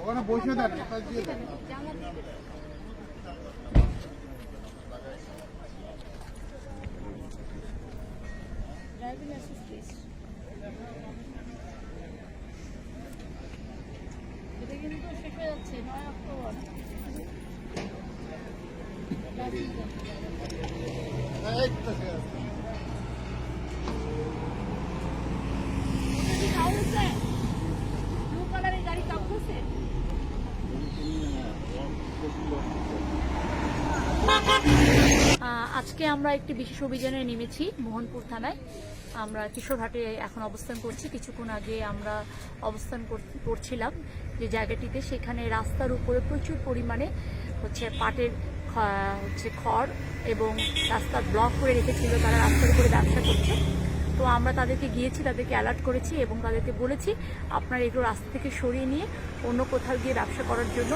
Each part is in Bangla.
ওখানে বসে দেন। Driving license, please. এটা কিন্তু শেষ হয়ে যাচ্ছে, নয় তো ঠিক আছে। এটা কি কাউ হচ্ছে? Blue colour এর গাড়ি কাউ হচ্ছে? আহ, আজকে আমরা একটি বিশেষ অভিযানে নেমেছি মোহনপুর থানায়। আমরা কিশোরহাটে এখন অবস্থান করছি। কিছুক্ষণ আগে আমরা অবস্থান করছিলাম যে জায়গাটিতে। সেখানে রাস্তার উপরে প্রচুর পরিমাণে হচ্ছে পাটের হচ্ছে খড় এবং রাস্তা ব্লক করে রেখেছিল। তারা রাস্তার উপরে ব্যবসা করছে। আমরা তাদেরকে গিয়েছি, তাদেরকে অ্যালার্ট করেছি এবং তাদেরকে বলেছি, আপনারা এগুলো রাস্তা থেকে সরিয়ে নিয়ে অন্য কোথাও গিয়ে ব্যবসা করার জন্য।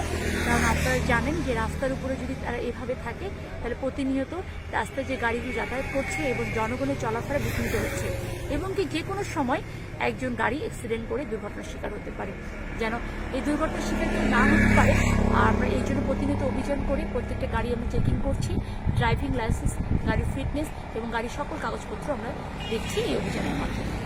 কারণ আপনারা জানেন যে রাস্তার উপরে যদি তারা এভাবে থাকে, তাহলে প্রতিনিয়ত রাস্তায় যে গাড়িগুলি যাতায়াত করছে এবং জনগণের চলাফেরা বিঘ্নিত হচ্ছে এবং কি যে কোনো সময় একজন গাড়ি অ্যাক্সিডেন্ট করে দুর্ঘটনার শিকার হতে পারে। যেন এই দুর্ঘটনার শিকার কেউ না হতে পারে, আর আমরা এই জন্য প্রতিনিয়ত অভিযান করে প্রত্যেকটা গাড়ি আমরা চেকিং করছি ড্রাইভিং লাইসেন্স গাড়ির ফিটনেস এবং গাড়ির সকল কাগজপত্র আমরা দেখছি এই অভিযানের মাধ্যমে।